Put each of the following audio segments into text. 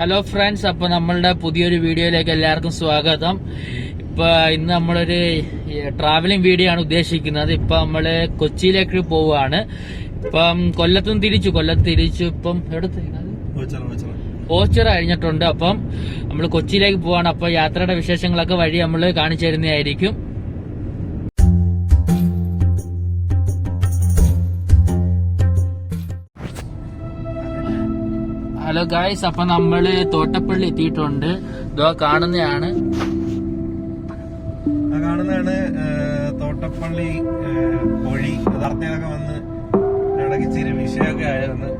Hello friends അപ്പൊ നമ്മളുടെ പുതിയൊരു വീഡിയോയിലേക്ക് എല്ലാവർക്കും സ്വാഗതം. ഇപ്പൊ ഇന്ന് നമ്മളൊരു ട്രാവലിംഗ് വീഡിയോ ആണ് ഉദ്ദേശിക്കുന്നത്. ഇപ്പൊ നമ്മൾ കൊച്ചിയിലേക്ക് പോവുകയാണ്. ഇപ്പം കൊല്ലത്തും തിരിച്ചു കൊല്ലത്ത് തിരിച്ചു ഇപ്പം ഓച്ചറ ഓച്ചിറ. കഴിഞ്ഞിട്ടുണ്ട്. അപ്പം നമ്മൾ കൊച്ചിയിലേക്ക് പോവാണ്. അപ്പൊ യാത്രയുടെ വിശേഷങ്ങളൊക്കെ വഴി നമ്മൾ കാണിച്ചു തരുന്നതായിരിക്കും. ഹലോ ഗായ്സ് അപ്പൊ നമ്മൾ തോട്ടപ്പള്ളി എത്തിയിട്ടുണ്ട്. ഇതോ കാണുന്നതാണ് കാണുന്നതാണ് തോട്ടപ്പള്ളി കോഴി യഥാർത്ഥത്തിലൊക്കെ വന്ന് ഇടയ്ക്ക് ഇച്ചിരി വിഷയൊക്കെ ആയിരുന്നു.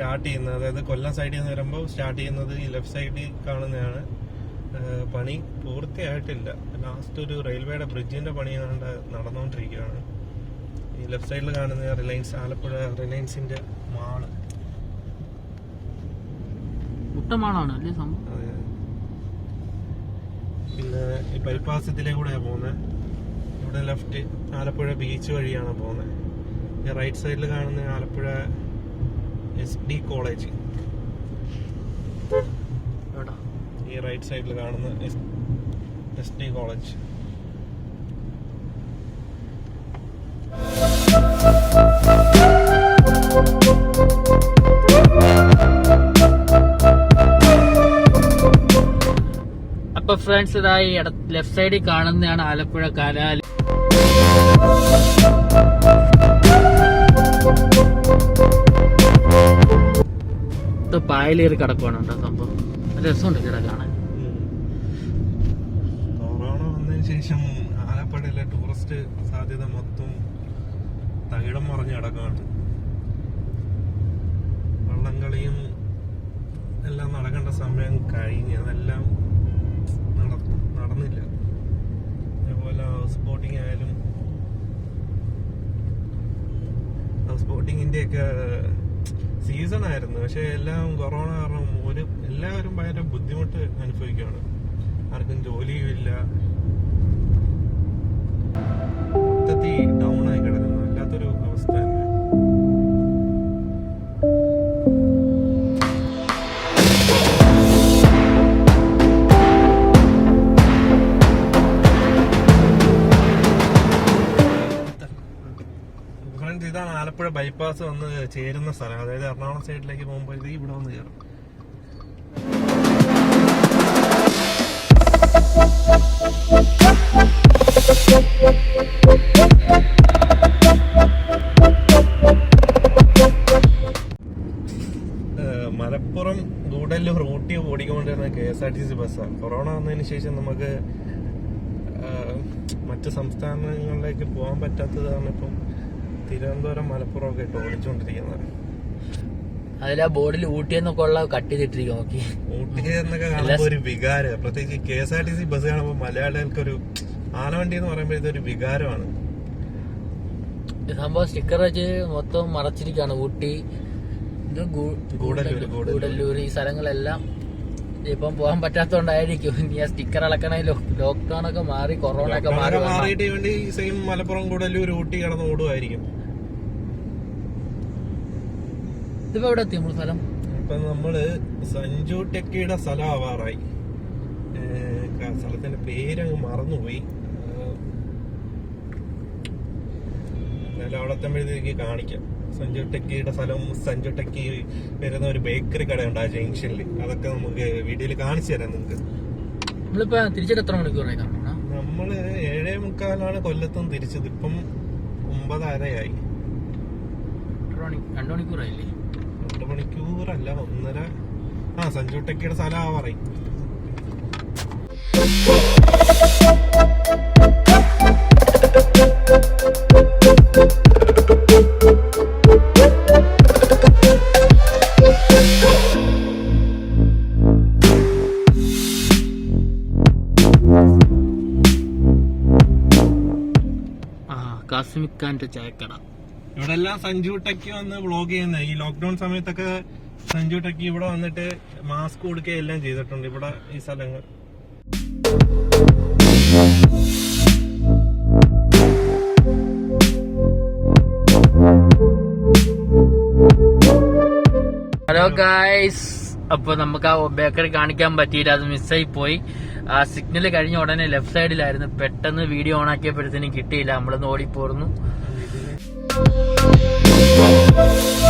സ്റ്റാർട്ട് ചെയ്യുന്നത്. അതായത് കൊല്ലം സൈഡിൽ നിന്ന് വരുമ്പോൾ സ്റ്റാർട്ട് ചെയ്യുന്നത് ഈ ലെഫ്റ്റ് സൈഡിൽ കാണുന്നതാണ്. പണി പൂർത്തിയായിട്ടില്ല. ലാസ്റ്റ് ഒരു റെയിൽവേയുടെ ബ്രിഡ്ജിന്റെ പണി കണ്ട് നടന്നുകൊണ്ടിരിക്കുകയാണ് ഈ ലെഫ്റ്റ് സൈഡിൽ കാണുന്ന റിലയൻസ് ആലപ്പുഴ റിലയൻസിന്റെ മാൾ. പിന്നെ ഈ ബൈപ്പാസ് ഇതിലേ കൂടെയാണ് പോകുന്നത് ഇവിടെ ലെഫ്റ്റ് ആലപ്പുഴ ബീച്ച് വഴിയാണ് പോകുന്നത് ഈ റൈറ്റ് സൈഡിൽ കാണുന്ന ആലപ്പുഴ എസ് ഡി കോളേജ്? ഈ റൈറ്റ് സൈഡിൽ കാണുന്ന എസ് ഡി കോളേജ് അപ്പൊ ഫ്രണ്ട്സ് ഇതായി ലെഫ്റ്റ് സൈഡിൽ കാണുന്നതാണ് ആലപ്പുഴ കലാലി ഇത് പായലേറി കിടക്കുവാണ് കേട്ടോ സംഭവം? നല്ല രസമുണ്ട് ഇവിടെ കാണാൻ. കൊറോണ വന്നതിന് ശേഷം ആലപ്പുഴയിലെ ടൂറിസ്റ്റ് സാധ്യത മൊത്തം തകിടം മറിഞ്ഞ് കിടക്കുകയാണ് വള്ളംകളിയും എല്ലാം നടക്കേണ്ട സമയം കഴിഞ്ഞ് അതെല്ലാം നടന്നില്ല. അതേപോലെ ഹൗസ് ബോട്ടിംഗ് ആയാലും ഹൗസ് ബോട്ടിങ്ങിന്റെ ഒക്കെ സീസൺ ആയിരുന്നു. പക്ഷെ എല്ലാം കൊറോണ കാരണം ഒരു എല്ലാവരും ഭയങ്കര ബുദ്ധിമുട്ട് അനുഭവിക്കുകയാണ്. ആർക്കും ജോലിയും ഇല്ല ഡൗൺ ബൈപ്പാസ് വന്ന് ചേരുന്ന സ്ഥലം അതായത് എറണാകുളം സൈഡിലേക്ക് പോകുമ്പോൾ ഇത് ഇവിടെ വന്ന് കയറും. മലപ്പുറം ഗൂഡല്ലൂർ ഊട്ടി ഓടിക്കൊണ്ടിരുന്ന K S R T C ബസ്സാണ്. കൊറോണ വന്നതിന് ശേഷം നമുക്ക് മറ്റു സംസ്ഥാനങ്ങളിലേക്ക് പോകാൻ പറ്റാത്തതാണ് ഇപ്പം തിരുവനന്തപുരം മലപ്പുറം ഒക്കെ ഇട്ട് ഓടിച്ചുകൊണ്ടിരിക്കുന്നത് അതിലാ ബോർഡിൽ ഊട്ടിയെന്നൊക്കെ ഉള്ള കട്ട് ചെയ്തിട്ടിരിക്കും നോക്കി. ഊട്ടി എന്നൊക്കെ കാണുമ്പോൾ ഒരു വികാരം. പ്രത്യേകിച്ച് K S R T C bus കാണുമ്പോൾ മലയാളികൾക്ക് ഒരു ആനവണ്ടി എന്ന് പറയുമ്പോഴത്തെ ഇതൊരു വികാരമാണ്. സംഭവം സ്റ്റിക്കർ വെച്ച് മൊത്തം മറച്ചിരിക്കാണ് ഊട്ടി. ഗൂഡല്ലൂർ ഈ സ്ഥലങ്ങളെല്ലാം ഇപ്പം പോകാൻ പറ്റാത്തോണ്ടായിരിക്കും. ഇനി ആ സ്റ്റിക്കർ അളക്കണ ലോക്ക്ഡൌൺ ഒക്കെ മാറി കൊറോണ ഒക്കെ മാറി. മാറിയിട്ട് വേണ്ടി സെയിം മലപ്പുറം കൂടല്ലൂർ ഊട്ടി കടന്ന് ഓടുമായിരിക്കും ഇതിപ്പോ എവിടെ എത്തി നമ്മൾ സ്ഥലം? ഇപ്പൊ നമ്മൾ സഞ്ജു ടെക്കിയുടെ സ്ഥലം ആവാറായി. സ്ഥലത്തിന്റെ പേര് അങ്ങ് മറന്നുപോയി എന്നാലും അവിടെ എത്തുമ്പോഴത്തേക്ക് കാണിക്കാം. സഞ്ജു ടെക്കിയുടെ സ്ഥലം സഞ്ജു ടെക്കി വരുന്ന ഒരു ബേക്കറി ഉണ്ട് ആ ജംഗ്ഷനിൽ അതൊക്കെ നമുക്ക് വീഡിയോയിൽ കാണിച്ചു തരാം നിങ്ങൾക്ക്. നമ്മളിപ്പോ തിരിച്ചിട്ട് എത്ര മണിക്കൂറായി നമ്മൾ ഏഴേ മുക്കാലാണ് കൊല്ലത്തും തിരിച്ചത്. ഇപ്പം ഒമ്പതരയായി. രണ്ടു മണിക്കൂറായില്ലേ? മണിക്കൂറല്ല ഒന്നര. ആ സഞ്ജു ടെക്കിയുടെ സ്ഥലം ആവാറായി കാസ്മിക്കാന്റെ ചായക്കട. ഇവിടെ എല്ലാം സഞ്ജു ടെക്കി വന്ന് വ്ളോഗ് ചെയ്യുന്ന. ഈ ലോക്ക്ഡൌൺ സമയത്തൊക്കെ സഞ്ജു ടെക്കി ഇവിടെ വന്നിട്ട് മാസ്ക് കൊടുക്കുക എല്ലാം ചെയ്തിട്ടുണ്ട് ഇവിടെ ഈ സ്ഥലങ്ങൾ. ഹലോ ഗായ്സ് അപ്പൊ നമുക്ക് ആ ബേക്കറി കാണിക്കാൻ പറ്റിയില്ല. അത് മിസ്സായി പോയി. ആ സിഗ്നൽ കഴിഞ്ഞ ഉടനെ ലെഫ്റ്റ് സൈഡിലായിരുന്നു പെട്ടെന്ന് വീഡിയോ ഓൺ ആക്കിയപ്പോഴത്തേനും കിട്ടിയില്ല. നമ്മളൊന്ന് ഓടിപ്പോർന്നു ഗായ്സ്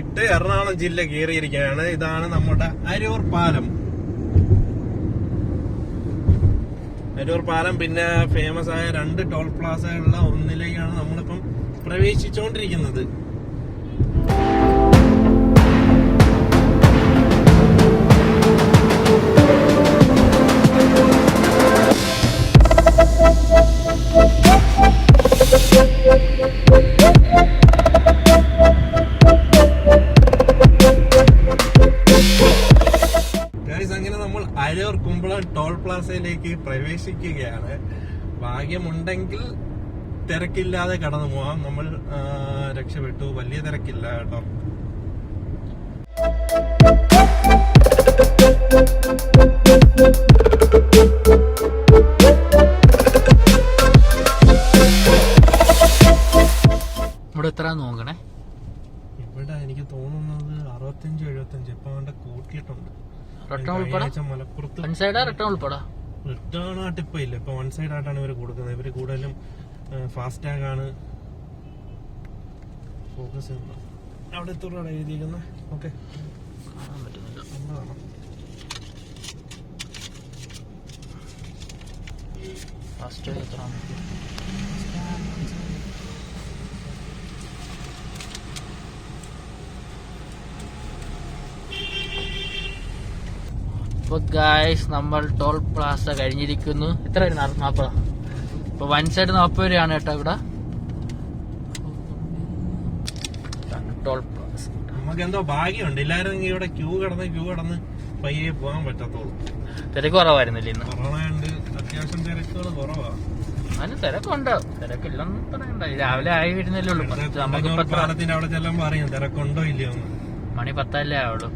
വിട്ട് എറണാകുളം ജില്ല കയറിയിരിക്കുകയാണ്. ഇതാണ് നമ്മുടെ അരൂർ പാലം. അരൂർ പാലം പിന്നെ ഫേമസ് ആയ രണ്ട് ടോൾ പ്ലാസകളുള്ള ഒന്നിലേക്കാണ് നമ്മളിപ്പം പ്രവേശിച്ചുകൊണ്ടിരിക്കുന്നത്. പ്രവേശിക്കുകയാണ്. ഭാഗ്യമുണ്ടെങ്കിൽ തിരക്കില്ലാതെ കടന്നു പോവാം. നമ്മൾ രക്ഷപ്പെട്ടു. വലിയ തിരക്കില്ല കേട്ടോ. ഇവിടെ എത്ര നോക്കണേ? ഇവിടെ എനിക്ക് തോന്നുന്നത് അറുപത്തഞ്ച് എഴുപത്തഞ്ച് ഇപ്പൊ അവന്റെ കൂട്ടിയിട്ടുണ്ട്. മലപ്പുറത്ത് ഉൾപ്പെടാ? റിട്ടേൺ ആയിട്ട് ഇപ്പൊ ഇല്ല. ഇപ്പൊ വൺ സൈഡ് ആയിട്ടാണ് ഇവർ കൊടുക്കുന്നത്. ഇവർ കൂടുതലും ഫാസ്റ്റ് ടാഗ് ആണ് ഫോക്കസ് ചെയ്യുന്നത്. അവിടെ എത്തോടാണ് എഴുതിയിരിക്കുന്നത് ഓക്കെ ഫാസ്റ്റ് ടാഗ് എത്ര ഇപ്പൊ ഗായ്സ് നമ്മൾ ടോൾ പ്ലാസ കഴിഞ്ഞിരിക്കുന്നു. എത്ര നാപ്പതാ? ഇപ്പൊ വൺ സൈഡ് നാപ്പത് രൂപയാണ് കേട്ടോ ഇവിടെ. ടോൾ പ്ലാസ നമുക്ക് എന്തോ ഭാഗ്യമുണ്ട്. ഇല്ലായിരുന്നെങ്കിൽ ഇവിടെ ക്യൂ കടന്ന് ക്യൂ കടന്ന് പയ്യെ പോകാൻ പറ്റത്തുള്ളൂ തിരക്ക് കുറവായിരുന്നില്ല ഇന്ന്? കൊറോണയുണ്ട് അത്യാവശ്യം തിരക്കുകൾ കുറവാ. അതിന് തിരക്കുണ്ട്. തിരക്കില്ലെന്ന് പറയണ്ട രാവിലെ ആയി വരുന്നല്ലേ ഉള്ളൂ. നമുക്ക് പാലത്തിന്റെ അവിടെ ചെല്ലുമ്പോ അറിയാം തിരക്കുണ്ടോ ഇല്ലയോ മണി പത്തല്ലേ ആവുള്ളൂ.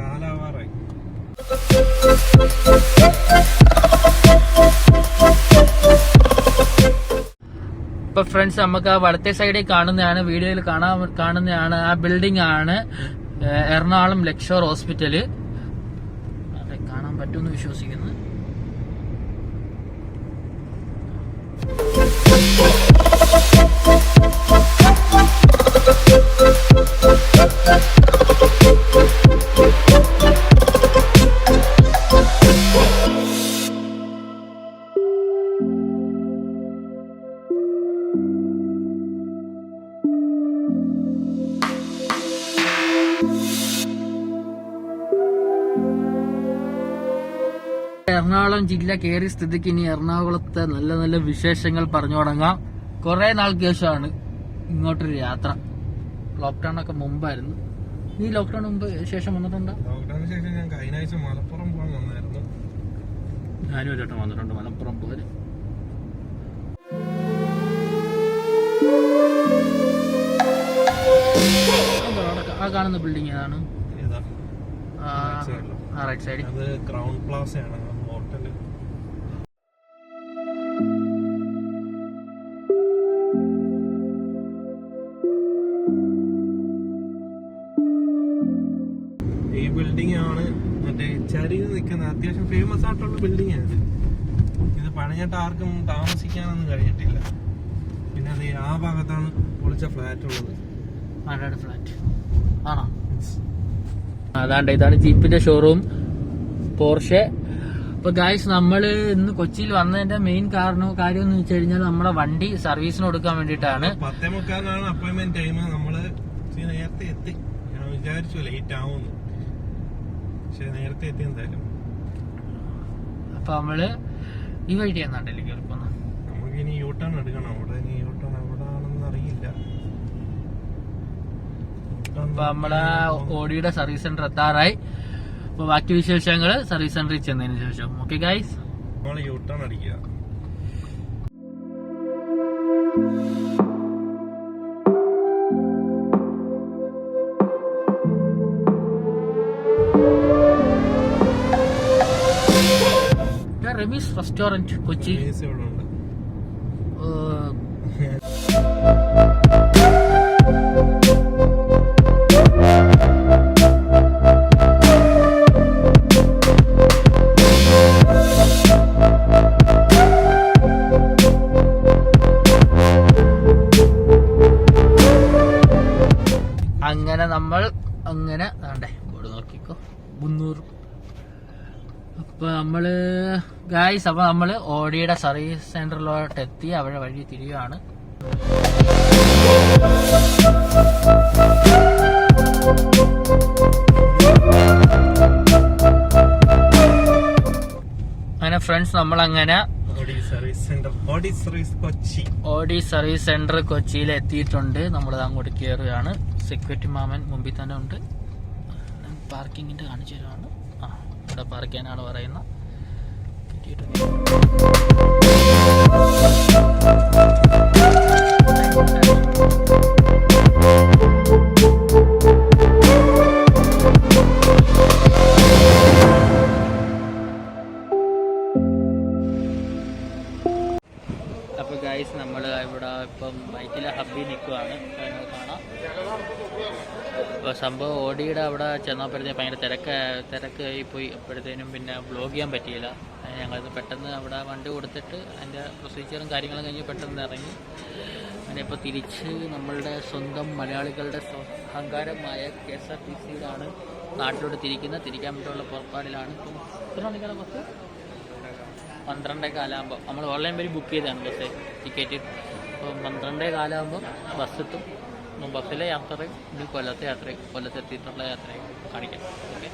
കാലാവാറായി. ഇപ്പൊ ഫ്രണ്ട്സ് നമുക്ക് ആ വലത്തെ സൈഡിൽ കാണുന്നതാണ് വീഡിയോയിൽ കാണാൻ കാണുന്നതാണ് ആ ബിൽഡിംഗ് ആണ് എറണാകുളം ലക്ഷോർ ഹോസ്പിറ്റൽ കാണാൻ പറ്റുമെന്ന് വിശ്വസിക്കുന്നു. എറണാകുളം ജില്ല കയറിയ സ്ഥിതിക്ക് ഇനി എറണാകുളത്തെ നല്ല നല്ല വിശേഷങ്ങൾ പറഞ്ഞു തുടങ്ങാം. കുറെ നാൾക്ക് ശേഷമാണ് ഇങ്ങോട്ടൊരു യാത്ര. ലോക്ക്ഡൌൺ ഒക്കെ മുമ്പായിരുന്നു. നീ ലോക്ക്ഡൌൺ മുമ്പ് ശേഷം വന്നിട്ടുണ്ടോ? ലോക്ക്ഡൌണിന് ശേഷം ഞാൻ കഴിഞ്ഞ ആഴ്ച മലപ്പുറം പോകാൻ വന്നായിരുന്നു. ഞാനും ഒരു വട്ടം വന്നിട്ടുണ്ട് മലപ്പുറം പോലെ ആ കാണുന്ന ബിൽഡിംഗ് ഏതാണ്? ആ റൈറ്റ് സൈഡ് അത് ക്രൗൺ പ്ലാസയാണ് അത്യാവശ്യം ഫേമസ് ആയിട്ടുള്ള ബിൽഡിംഗ് ആണ് ഇത്. പണിഞ്ഞിട്ട് ആർക്കും താമസിക്കാനൊന്നും കഴിഞ്ഞിട്ടില്ല. പിന്നെ അത് ആ ഭാഗത്താണ് പൊളിച്ച ഫ്ലാറ്റ് ഉള്ളത്. ഫ്ലാറ്റ് ആണോ? അതാണ്ട് ഇതാണ് ജീപ്പിന്റെ ഷോറൂം പോർഷെ അപ്പൊ ഗായ്സ് നമ്മൾ ഇന്ന് കൊച്ചിയിൽ വന്നതിന്റെ മെയിൻ കാരണവും കാര്യം എന്ന് വെച്ച് കഴിഞ്ഞാൽ നമ്മളെ വണ്ടി സർവീസിന് കൊടുക്കാൻ വേണ്ടിട്ടാണ് പത്തേ മുക്കാലാണ് അപ്പോയിന്റ്മെന്റ് ടൈം നമ്മൾ നേരത്തെ എത്തി. ഞാൻ വിചാരിച്ചു ലേറ്റ് ആവുന്നു പക്ഷെ നേരത്തെ എത്തി എന്തായാലും. അപ്പൊ നമ്മൾ ഈ വഴി എന്നാണ്ടല്ലേ കേൾക്കുന്നത് നമുക്ക് ഇനി യൂ ടേൺ എടുക്കണം. അവിടെ ഇനി യൂ ടേൺ എവിടെ ആണെന്ന് അറിയില്ല അപ്പൊ നമ്മളെ ഓടിയുടെ സർവീസ് സെന്റർ എത്താറായി. അപ്പൊ ബാക്കി വിശേഷങ്ങൾ സർവീസ് സെന്ററിൽ ചെന്നതിന് ശേഷം. ഓക്കെ ഗൈസ് നമ്മൾ യൂ ടേൺ അടിക്കുക. റെമീസ് റെസ്റ്റോറന്റ് കൊച്ചി. ഇവിടെ അങ്ങനെ നമ്മൾ അങ്ങനെ വേണ്ടേ ബോർഡ് നോക്കിക്കോ. മുന്നൂറ്. അപ്പൊ നമ്മൾ ഗായ്സ് അപ്പൊ നമ്മൾ ഓടിയുടെ സർവീസ് സെന്ററിലോട്ട് എത്തി. അവരുടെ വഴി തിരിയുവാണ്. അങ്ങനെ ഫ്രണ്ട്സ് നമ്മൾ അങ്ങനെ ഓഡി സർവീസ് സെന്റർ കൊച്ചിയിൽ എത്തിയിട്ടുണ്ട്. നമ്മൾ അങ്ങോട്ട് കയറുകയാണ് സെക്യൂരിറ്റി മാമൻ മുമ്പിൽ തന്നെ ഉണ്ട്. പാർക്കിങ്ങിന്റെ കാണിച്ചു തരുവാണ്. ആ ഇവിടെ പാർക്ക് ചെയ്യാനാണ് പറയുന്നത്. കിട്ടിയിട്ടുണ്ട് അപ്പൊ സംഭവം ഓടിയുടെ അവിടെ ചെന്നപ്പോഴത്തേക്ക് ഭയങ്കര തിരക്ക് തിരക്കായി പോയി. അപ്പോഴത്തേനും പിന്നെ ബ്ലോഗ് ചെയ്യാൻ പറ്റിയില്ല. ഞങ്ങളത് പെട്ടെന്ന് അവിടെ വണ്ടി കൊടുത്തിട്ട് അതിന്റെ പ്രൊസീജിയറും കാര്യങ്ങളും കഴിഞ്ഞ് പെട്ടെന്ന് ഇറങ്ങി. അങ്ങനെ ഇപ്പോൾ തിരിച്ച് നമ്മളുടെ സ്വന്തം മലയാളികളുടെ അഹങ്കാരമായ കെ എസ് ആർ ടി സിയിലാണ് നാട്ടിലോട്ട് തിരിക്കുന്നത്. തിരിക്കാൻ പറ്റുള്ള പുറപ്പാടിലാണ്. ഇപ്പം എത്ര മണിക്കാണ് ബസ് പന്ത്രണ്ടേ കാലാകുമ്പോൾ നമ്മൾ ഓൺലൈൻ വഴി ബുക്ക് ചെയ്തതാണ് ബസ് ടിക്കറ്റ് അപ്പം പന്ത്രണ്ടേ കാലാകുമ്പോൾ ബസ് എത്തും. ബസ്സിലെ യാത്രയും ഇനി കൊല്ലത്തെ യാത്രയും കൊല്ലത്തെത്തിയിട്ടുള്ള യാത്രയും കാണിക്കാം ഓക്കെ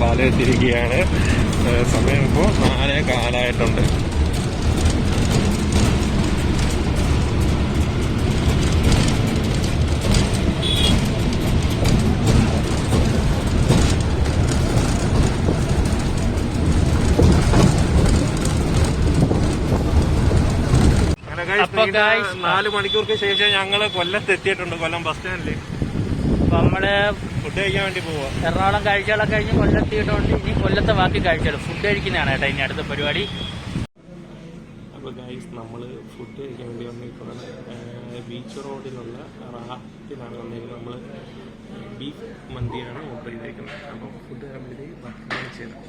പാലെത്തിരിക്കുകയാണ് സമയം ഇപ്പോൾ നാലേ കാലായിട്ടുണ്ട്. അപ്പൊ നാല് മണിക്കൂർക്ക് ശേഷം ഞങ്ങൾ കൊല്ലത്ത് എത്തിയിട്ടുണ്ട് കൊല്ലം ബസ് സ്റ്റാൻഡിൽ അപ്പോൾ നമ്മൾ ഫുഡ് കഴിക്കാൻ വേണ്ടി പോവാ. എറണാകുളം കാഴ്ചകളൊക്കെ കഴിഞ്ഞ് കൊല്ലത്തിയിട്ടുണ്ട് ഇനി കൊല്ലത്തെ ബാക്കി കാഴ്ചകൾ ഫുഡ് കഴിക്കുന്നതാണ് കേട്ടോ ഇനി അടുത്ത പരിപാടി. അപ്പോൾ ഗൈസ് നമ്മൾ ഫുഡ് കഴിക്കാൻ വേണ്ടി വന്നിരിക്കുന്നത് ബീച്ച് റോഡിലുള്ള റാഹത്തിലാണ് വന്നിരിക്കുന്നത്. നമ്മൾ ബീഫ് മന്തിയാണ് ഓർഡർ ചെയ്തിരിക്കുന്നത് അപ്പോൾ ഫുഡ് കഴിക്കാൻ വേണ്ടി ഭക്ഷണം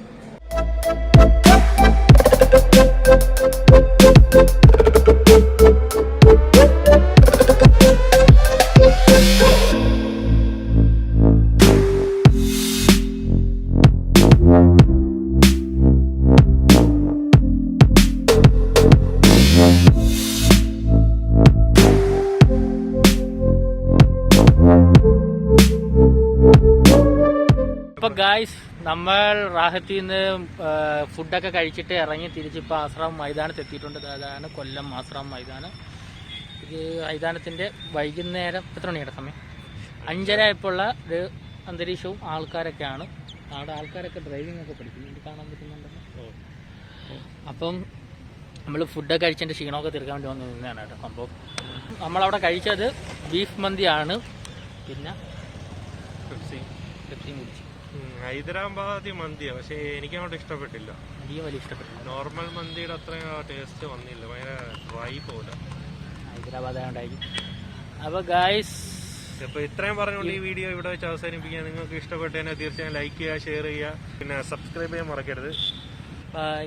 നമ്മൾ റാഹത്തിൽ നിന്ന് ഫുഡൊക്കെ കഴിച്ചിട്ട് ഇറങ്ങി തിരിച്ചിപ്പോൾ ആശ്രാം മൈതാനത്ത് എത്തിയിട്ടുണ്ട് അതാണ് കൊല്ലം ആശ്രാം മൈതാനം. ഇത് മൈതാനത്തിന്റെ വൈകുന്നേരം എത്ര മണിയുടെ സമയം? അഞ്ചര ആയപ്പോഴുള്ള ഒരു അന്തരീക്ഷവും ആൾക്കാരൊക്കെയാണ്. അവിടെ ആൾക്കാരൊക്കെ ഡ്രൈവിംഗ് ഒക്കെ പഠിക്കുന്നുണ്ട് കാണാൻ പറ്റുന്നുണ്ടല്ലോ അപ്പം നമ്മൾ ഫുഡൊക്കെ കഴിച്ചതിന്റെ ക്ഷീണമൊക്കെ തീർക്കാൻ വേണ്ടി വന്ന് നിന്നാണ് കേട്ടോ സംഭവം. നമ്മളവിടെ കഴിച്ചത് ബീഫ് മന്തിയാണ്. പിന്നെ പെപ്സിയും. കുടിച്ചു. ഉം, ഹൈദരാബാദി മന്തിയാ പക്ഷെ എനിക്ക് അങ്ങോട്ട് ഇഷ്ടപ്പെട്ടില്ല വലിയ ഇഷ്ടപ്പെട്ടു നോർമൽ മന്തിയുടെ അത്ര ടേസ്റ്റ് വന്നില്ല ഭയങ്കര ഡ്രൈ പോലെ. ഹൈദരാബാദ് അപ്പൊ അപ്പോൾ ഗായ്സ് അപ്പോൾ ഇത്രയും പറഞ്ഞുകൊണ്ട് ഈ വീഡിയോ ഇവിടെ വെച്ച് അവസാനിപ്പിക്കുക നിങ്ങൾക്ക് ഇഷ്ടപ്പെട്ടതിനെ തീർച്ചയായും ലൈക്ക് ചെയ്യുക ഷെയർ ചെയ്യുക പിന്നെ സബ്സ്ക്രൈബ് ചെയ്യാൻ മറക്കരുത്. ബൈ